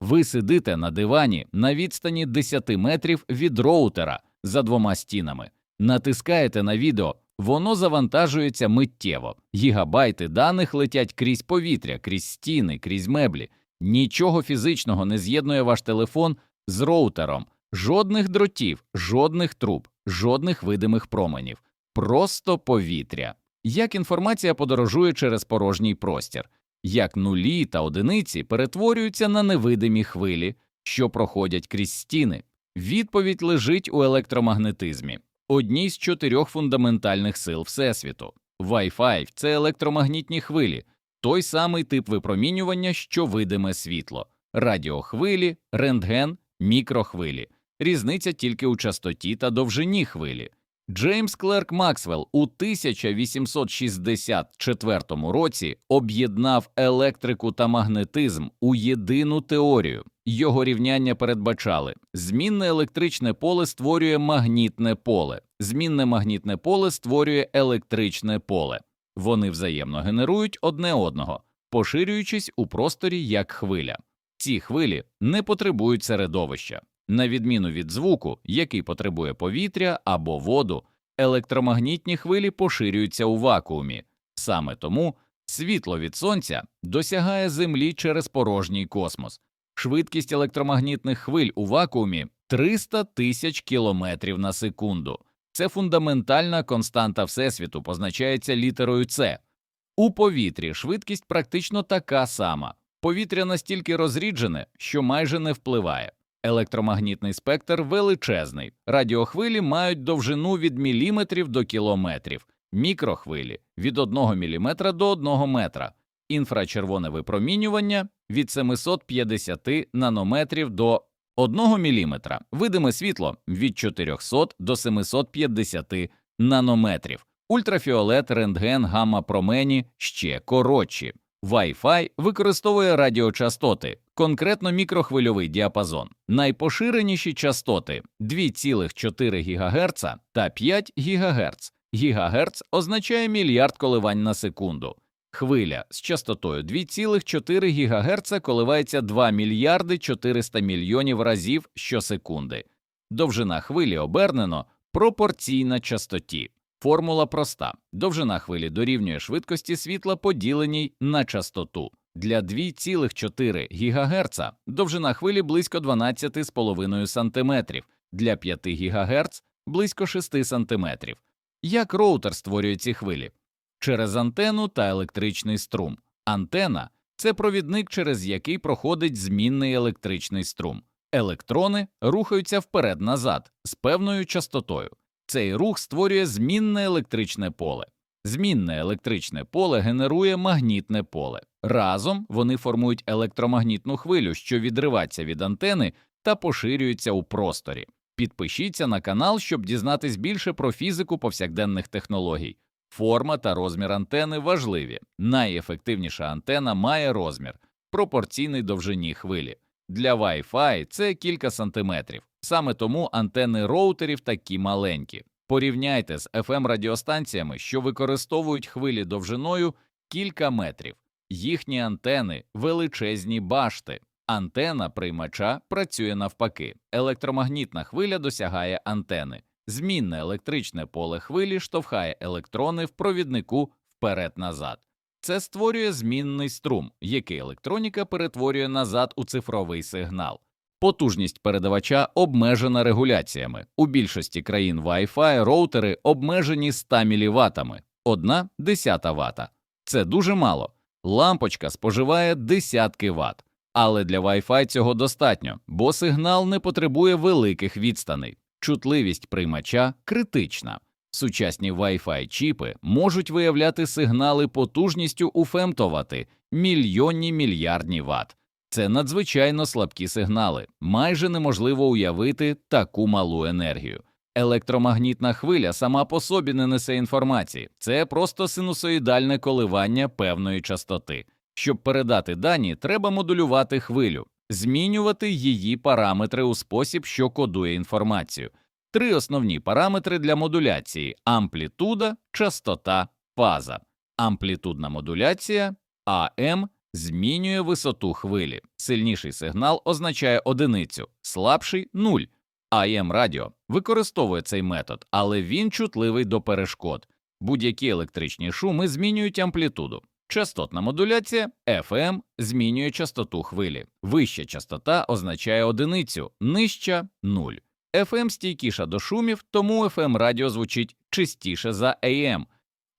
Ви сидите на дивані на відстані 10 метрів від роутера за двома стінами, натискаєте на відео, воно завантажується миттєво. Гігабайти даних летять крізь повітря, крізь стіни, крізь меблі. Нічого фізичного не з'єднує ваш телефон з роутером, жодних дротів, жодних труб, жодних видимих променів, просто повітря. Як інформація подорожує через порожній простір, як нулі та одиниці перетворюються на невидимі хвилі, що проходять крізь стіни. Відповідь лежить у електромагнетизмі, одній з чотирьох фундаментальних сил Всесвіту. Wi-Fi – це електромагнітні хвилі, той самий тип випромінювання, що видиме світло, радіохвилі, рентген, мікрохвилі. Різниця тільки у частоті та довжині хвилі. Джеймс Клерк Максвелл у 1864 році об'єднав електрику та магнетизм у єдину теорію. Його рівняння передбачали змінне електричне поле створює магнітне поле, змінне магнітне поле створює електричне поле. Вони взаємно генерують одне одного, поширюючись у просторі як хвиля. Ці хвилі не потребують середовища. На відміну від звуку, який потребує повітря або воду, електромагнітні хвилі поширюються у вакуумі. Саме тому світло від сонця досягає Землі через порожній космос. Швидкість електромагнітних хвиль у вакуумі 300 тисяч кілометрів на секунду. Це фундаментальна константа Всесвіту, позначається літерою С. У повітрі швидкість практично така сама. Повітря настільки розріджене, що майже не впливає. Електромагнітний спектр величезний. Радіохвилі мають довжину від міліметрів до кілометрів, мікрохвилі від 1 мм до 1 метра, інфрачервоне випромінювання від 750 нанометрів до 1 мм, видиме світло від 400 до 750 нанометрів, ультрафіолет, рентген, гамма-промені ще коротші. Wi-Fi використовує радіочастоти, конкретно мікрохвильовий діапазон. Найпоширеніші частоти 2,4 ГГц та 5 ГГц. Гігагерц означає мільярд коливань на секунду. Хвиля з частотою 2,4 ГГц коливається 2 мільярди 400 мільйонів разів щосекунди. Довжина хвилі обернено пропорційна частоті. Формула проста: довжина хвилі дорівнює швидкості світла поділеній на частоту. Для 2,4 ГГц довжина хвилі близько 12,5 см, для 5 ГГц – близько 6 см. Як роутер створює ці хвилі? Через антенну та електричний струм. Антена – це провідник, через який проходить змінний електричний струм. Електрони рухаються вперед-назад з певною частотою. Цей рух створює змінне електричне поле. Змінне електричне поле генерує магнітне поле. Разом вони формують електромагнітну хвилю, що відривається від антени та поширюється у просторі. Підпишіться на канал, щоб дізнатись більше про фізику повсякденних технологій. Форма та розмір антени важливі. Найефективніша антена має розмір, пропорційний довжині хвилі. Для Wi-Fi це кілька сантиметрів. Саме тому антени роутерів такі маленькі. Порівняйте з fm радіостанціями, що використовують хвилі довжиною кілька метрів. Їхні антени величезні башти. Антена приймача працює навпаки. Електромагнітна хвиля досягає антени. Змінне електричне поле хвилі штовхає електрони в провіднику вперед-назад. Це створює змінний струм, який електроніка перетворює назад у цифровий сигнал. Потужність передавача обмежена регуляціями. У більшості країн Wi-Fi роутери обмежені 100 мВт, одна десята вата. Це дуже мало. Лампочка споживає десятки ватт. Але для Wi-Fi цього достатньо, бо сигнал не потребує великих відстаней. Чутливість приймача критична. Сучасні Wi-Fi чіпи можуть виявляти сигнали потужністю у фемтовати мільйонні мільярдні ватт. Це надзвичайно слабкі сигнали, майже неможливо уявити таку малу енергію. Електромагнітна хвиля сама по собі не несе інформації, це просто синусоїдальне коливання певної частоти. Щоб передати дані, треба модулювати хвилю, змінювати її параметри у спосіб, що кодує інформацію. Три основні параметри для модуляції: амплітуда, частота, фаза. Амплітудна модуляція АМ змінює висоту хвилі. Сильніший сигнал означає одиницю, слабший нуль. AM радіо використовує цей метод, але він чутливий до перешкод. Будь-які електричні шуми змінюють амплітуду. Частотна модуляція FM змінює частоту хвилі. Вища частота означає одиницю, нижча нуль. FM стійкіша до шумів, тому FM радіо звучить чистіше за AM.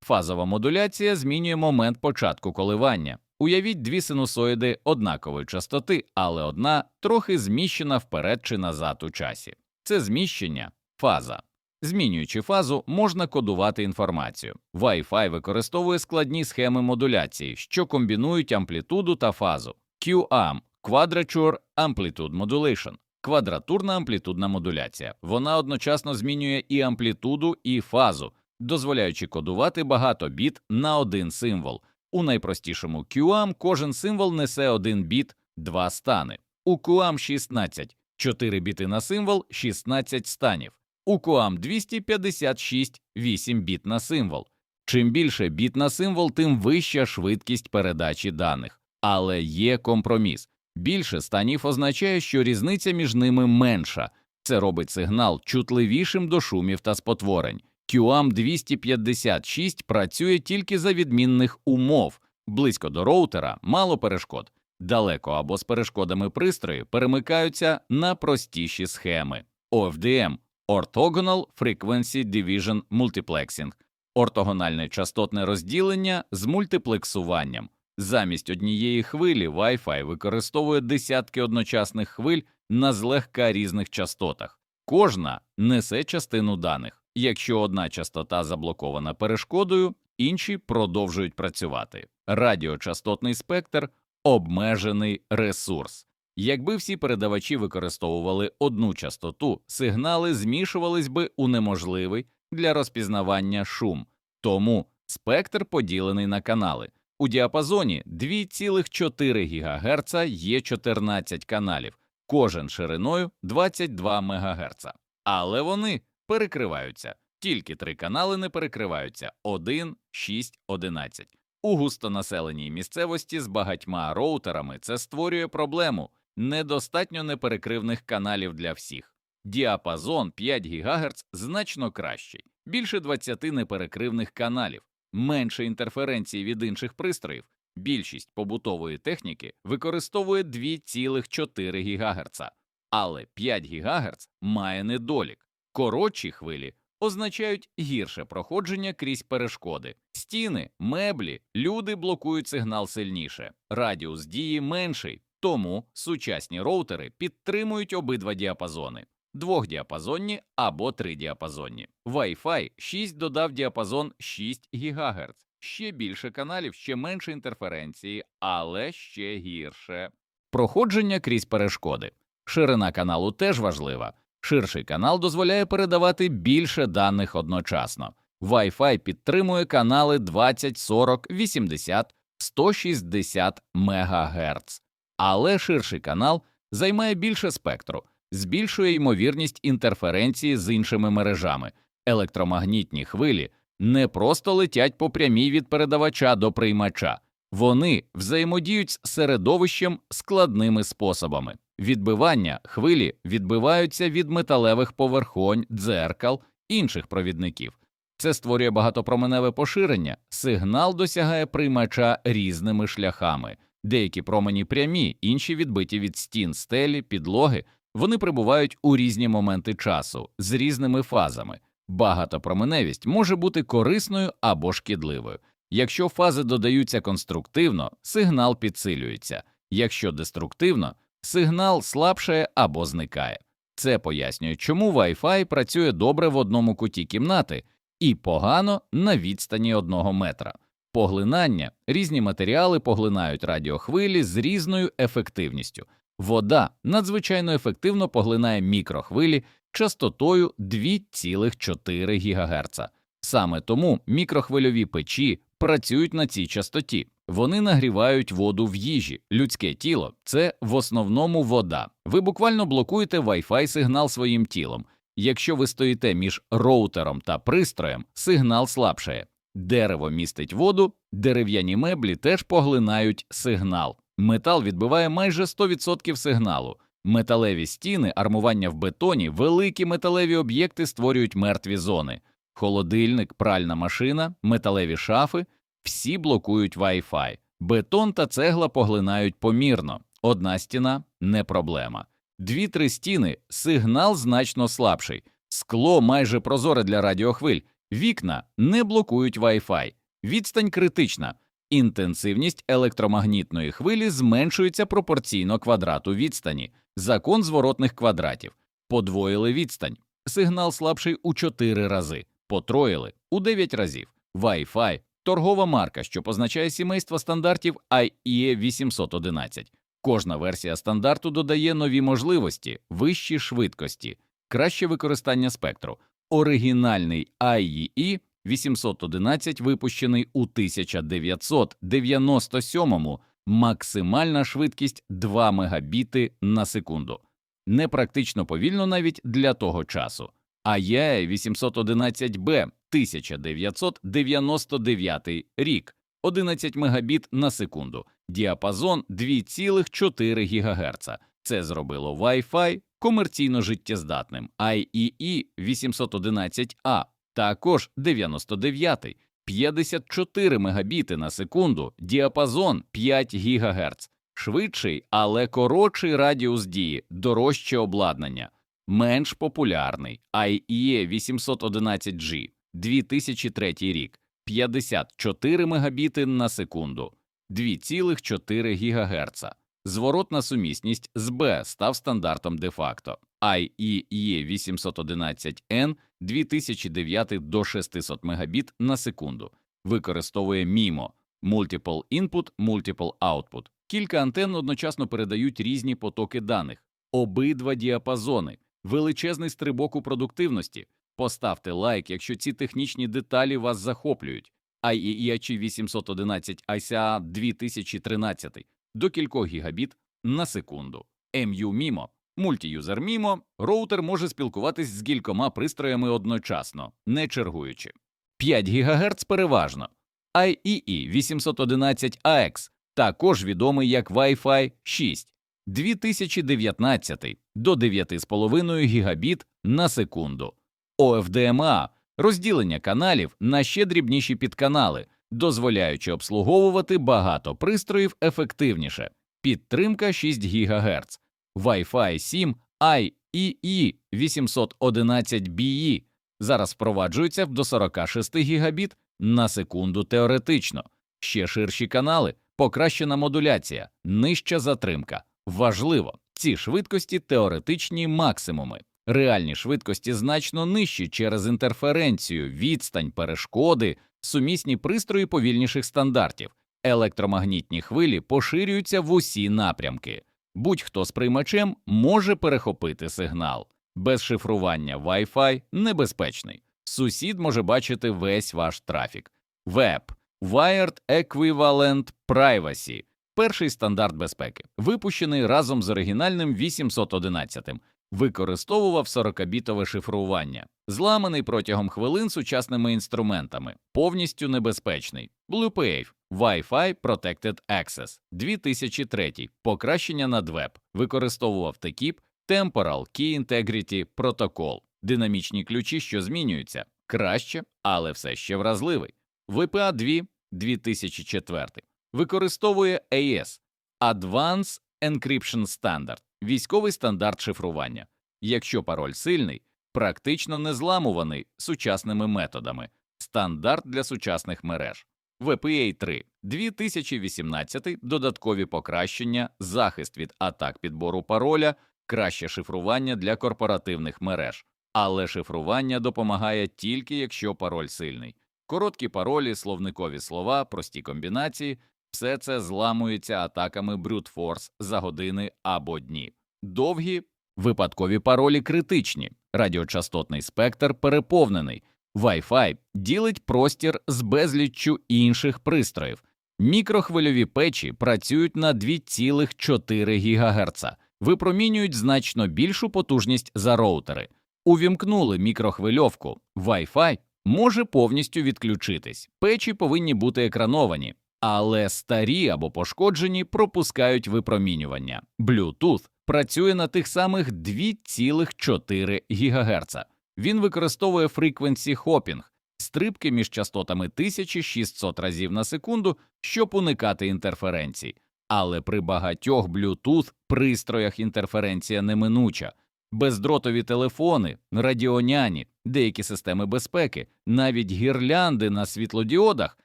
Фазова модуляція змінює момент початку коливання. Уявіть дві синусоїди однакової частоти, але одна трохи зміщена вперед чи назад у часі. Це зміщення фаза. Змінюючи фазу, можна кодувати інформацію. Wi-Fi використовує складні схеми модуляції, що комбінують амплітуду та фазу. QAM – Quadrature Amplitude Modulation – квадратурна амплітудна модуляція. Вона одночасно змінює і амплітуду, і фазу, дозволяючи кодувати багато біт на один символ. У найпростішому QAM кожен символ несе один біт, два стани. У QAM 16 – 4 біти на символ, 16 станів. У QAM 256 – 8 біт на символ. Чим більше біт на символ, тим вища швидкість передачі даних. Але є компроміс. Більше станів означає, що різниця між ними менша. Це робить сигнал чутливішим до шумів та спотворень. QAM 256 працює тільки за відмінних умов. Близько до роутера мало перешкод. Далеко або з перешкодами пристрої перемикаються на простіші схеми. OFDM – Orthogonal Frequency Division Multiplexing – ортогональне частотне розділення з мультиплексуванням. Замість однієї хвилі Wi-Fi використовує десятки одночасних хвиль на злегка різних частотах. Кожна несе частину даних. Якщо одна частота заблокована перешкодою, інші продовжують працювати. Радіочастотний спектр обмежений ресурс. Якби всі передавачі використовували одну частоту, сигнали змішувались би у неможливий для розпізнавання шум, тому спектр поділений на канали. У діапазоні 2,4 ГГц є 14 каналів, кожен шириною 22 МГц. Але вони перекриваються. Тільки три канали не перекриваються 1, 6, 11. У густонаселеній місцевості з багатьма роутерами це створює проблему недостатньо неперекривних каналів для всіх. Діапазон 5 ГГц значно кращий, більше 20 неперекривних каналів, менше інтерференції від інших пристроїв. Більшість побутової техніки використовує 2,4 ГГц, але 5 ГГц має недолік. Коротші хвилі означають гірше проходження крізь перешкоди. Стіни, меблі, люди блокують сигнал сильніше, радіус дії менший, тому сучасні роутери підтримують обидва діапазони двохдіапазонні або тридіапазонні. Wi-Fi 6 додав діапазон 6 ГГц. Ще більше каналів, ще менше інтерференції, але ще гірше. Проходження крізь перешкоди. Ширина каналу теж важлива. Ширший канал дозволяє передавати більше даних одночасно. Wi-Fi підтримує канали 20, 40, 80, 160 МГц. Але ширший канал займає більше спектру, збільшує ймовірність інтерференції з іншими мережами. Електромагнітні хвилі не просто летять по прямій від передавача до приймача, вони взаємодіють з середовищем складними способами. Відбивання хвилі відбиваються від металевих поверхонь, дзеркал, інших провідників. Це створює багатопроменеве поширення, сигнал досягає приймача різними шляхами, деякі промені прямі, інші відбиті від стін, стелі, підлоги. Вони прибувають у різні моменти часу з різними фазами. Багатопроменевість може бути корисною або шкідливою. Якщо фази додаються конструктивно, сигнал підсилюється, якщо деструктивно, сигнал слабшає або зникає. Це пояснює, чому Wi-Fi працює добре в одному куті кімнати і погано на відстані одного метра. Поглинання різні матеріали поглинають радіохвилі з різною ефективністю. Вода надзвичайно ефективно поглинає мікрохвилі частотою 2,4 ГГц. Саме тому мікрохвильові печі працюють на цій частоті. Вони нагрівають воду в їжі. Людське тіло це в основному вода. Ви буквально блокуєте Wi-Fi сигнал своїм тілом. Якщо ви стоїте між роутером та пристроєм, сигнал слабшає. Дерево містить воду, дерев'яні меблі теж поглинають сигнал. Метал відбиває майже 100% сигналу. Металеві стіни, армування в бетоні, великі металеві об'єкти створюють мертві зони. Холодильник, пральна машина, металеві шафи всі блокують Wi-Fi. Бетон та цегла поглинають помірно. Одна стіна не проблема. Дві-три стіни сигнал значно слабший. Скло майже прозоре для радіохвиль. Вікна не блокують Wi-Fi. Відстань критична. Інтенсивність електромагнітної хвилі зменшується пропорційно квадрату відстані. Закон зворотних квадратів. Подвоїли відстань. Сигнал слабший у 4 рази. Потроїли у 9 разів. Wi-Fi – торгова марка, що позначає сімейство стандартів IEEE 811. Кожна версія стандарту додає нові можливості, вищі швидкості, краще використання спектру. Оригінальний IEEE 811 випущений у 1997-му, максимальна швидкість 2 мегабіти на секунду. Непрактично повільно навіть для того часу. IEEE 811B 1999 рік 11 мегабіт на секунду, діапазон 2,4 ГГц. Це зробило Wi-Fi комерційно життєздатним. IEEE 811A також 99 54 мегабіти на секунду, діапазон 5 ГГц. Швидший, але коротший радіус дії, дорожче обладнання, менш популярний IEEE 811G 2003 рік 54 мегабіти на секунду, 2,4 ГГц. Зворотна сумісність з B став стандартом де-факто. IEEE 811N 2009 до 600 мегабіт на секунду. Використовує MIMO – Multiple Input, Multiple Output. Кілька антенн одночасно передають різні потоки даних, обидва діапазони, величезний стрибок у продуктивності. Поставте лайк, якщо ці технічні деталі вас захоплюють. IEEE 811 ICA 2013 до кількох гігабіт на секунду. MU MIMO Мультіюзер MIMO роутер може спілкуватись з кількома пристроями одночасно, не чергуючи. 5 ГГц переважно. IEEE 811AX також відомий як Wi-Fi 6 2019 до 9,5 гігабіт на секунду. OFDMA розділення каналів на ще дрібніші підканали, дозволяючи обслуговувати багато пристроїв ефективніше. Підтримка 6 ГГц. Wi-Fi 7 IEE 811BE зараз впроваджується до 46 гігабіт на секунду теоретично, ще ширші канали, покращена модуляція, нижча затримка. Важливо, ці швидкості теоретичні максимуми. Реальні швидкості значно нижчі через інтерференцію, відстань, перешкоди, сумісні пристрої повільніших стандартів. Електромагнітні хвилі поширюються в усі напрямки. Будь-хто з приймачем може перехопити сигнал. Без шифрування Wi-Fi небезпечний. Сусід може бачити весь ваш трафік. Web – Wired Equivalent Privacy – перший стандарт безпеки, випущений разом з оригінальним 811 використовував 40-бітове шифрування, зламаний протягом хвилин сучасними інструментами, повністю небезпечний. BluePave Wi-Fi Protected Access 2003 покращення над веб, використовував TKIP Temporal Key Integrity Protocol, динамічні ключі, що змінюються, краще, але все ще вразливий. VPA 2 2004 використовує AES Advanced Encryption Standard військовий стандарт шифрування. Якщо пароль сильний, практично не зламуваний сучасними методами, стандарт для сучасних мереж. VPA 3 2018 додаткові покращення, захист від атак підбору пароля, краще шифрування для корпоративних мереж, але шифрування допомагає тільки якщо пароль сильний. Короткі паролі, словникові слова, прості комбінації все це зламується атаками Force за години або дні. Довгі випадкові паролі критичні, радіочастотний спектр переповнений, Wi-Fi ділить простір з безліччю інших пристроїв. Мікрохвильові печі працюють на 2,4 ГГц, випромінюють значно більшу потужність за роутери. Увімкнули мікрохвильовку Wi-Fi може повністю відключитись. Печі повинні бути екрановані, але старі або пошкоджені пропускають випромінювання. Bluetooth працює на тих самих 2,4 ГГц. Він використовує frequency hopping – стрибки між частотами 1600 разів на секунду, щоб уникати інтерференцій. Але при багатьох Bluetooth пристроях інтерференція неминуча. Бездротові телефони, радіоняні, деякі системи безпеки, навіть гірлянди на світлодіодах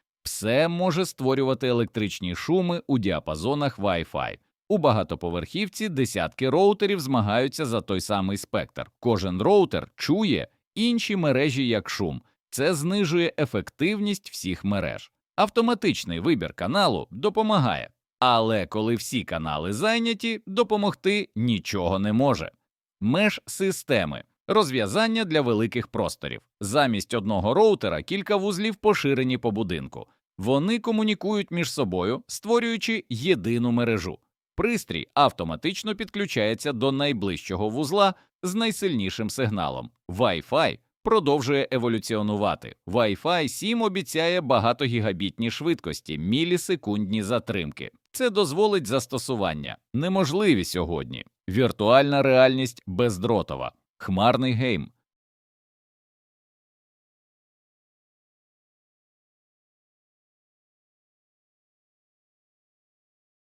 все може створювати електричні шуми у діапазонах Wi-Fi. У багатоповерхівці десятки роутерів змагаються за той самий спектр. Кожен роутер чує інші мережі як шум. Це знижує ефективність всіх мереж. Автоматичний вибір каналу допомагає, але коли всі канали зайняті, допомогти нічого не може. Меж системи розв'язання для великих просторів. Замість одного роутера кілька вузлів поширені по будинку. Вони комунікують між собою, створюючи єдину мережу. Пристрій автоматично підключається до найближчого вузла з найсильнішим сигналом. Wi-Fi продовжує еволюціонувати. Wi-Fi 7 обіцяє багатогігабітні швидкості, мілісекундні затримки. Це дозволить застосування. Неможливі сьогодні. Віртуальна реальність бездротова, хмарний гейм,